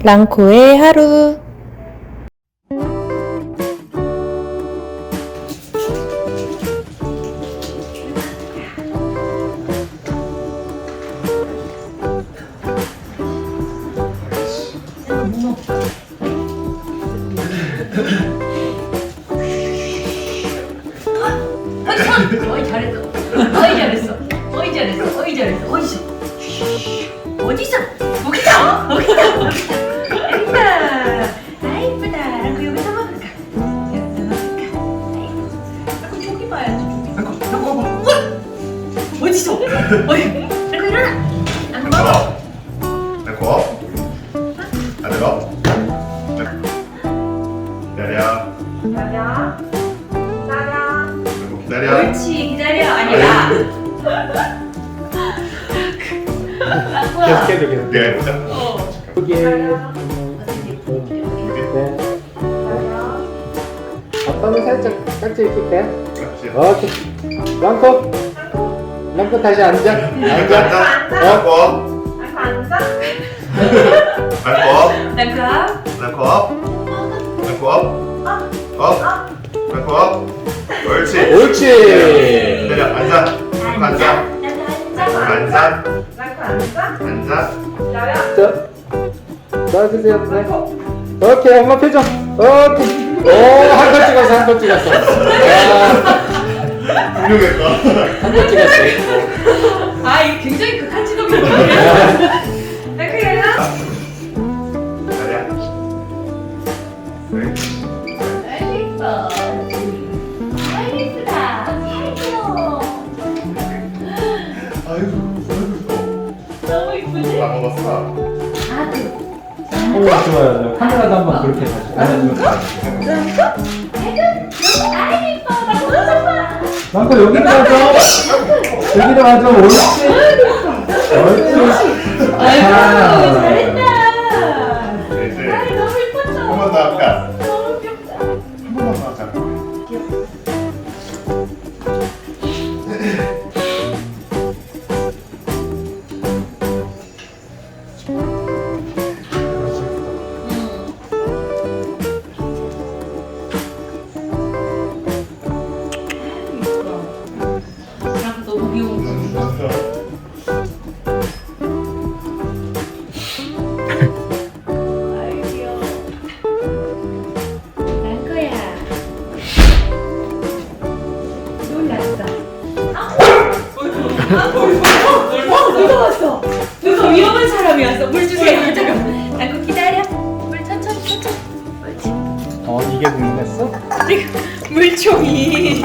랑코의 하루 어이 잘했어. 어이 잘했어. 어이 잘했어. 어이 잘했어. 어디서? 어디서? 우와! 어디서? 어이. 일어나. 안 먹어. 내거 아들어 기다려 나야. 나야. 내거 기다려 옳지 기다려. 아니야. 계속해줘 계속 내가 해보자 어. 크게 아빠는 살짝 깍지 이렇게 빼 그렇지 오케이 랑코 랑코 다시 앉아. 앉아. 앉아. 어? 앉아 앉고 나가. 앉고 앉고 업 앉고 옳지. 옳지. 기다려 앉아. 앉아. 앉아. 앉아. 자 도와주세요. 네. 오케이 엄마 표정. 오케이. 오한 번 찍었어 한번 찍었어 훌륭했다 한번 찍었어 아 이거 굉장히 극한. 기다려 네. 아이고. 아이고. 너무? 다 먹었어 오 좋아요 카메라도 한번 그렇게 이뻐. 나 보고 랑코 여기로 와줘 여기로 와줘 옳지 옳지 아이고 아하. 잘했다. 네, 이제 아이 너무 이뻤다. 한번 더 할까? 어, 누가 왔어? 누가 위험한 사람이 왔어? 물 주세요. 잠깐만. 나그 기다려. 물 천천히 천천히. 어 이게 궁금했어? 지금 물총이.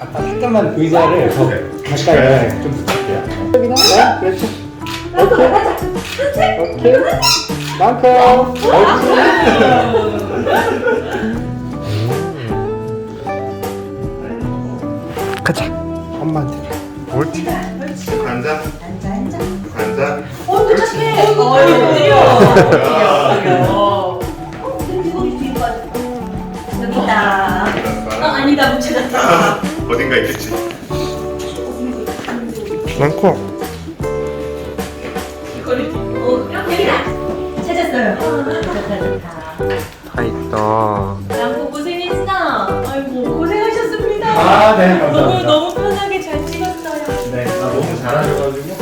아빠 잠깐만 의자를 더 가까이 좀 붙일게요. 여기나 네 그렇지 오케이. 오케이 랑코 옳지 가자. 엄마한테 옳지 앉아 앉아 앉아. 앉아 어, 착해. 어, 이거 느려. 어, 여기 뒤로 빠져. 여기다. 어, 아니다, 못 찾았다. 어딘가 있겠지 랑코 잘하셔가지고.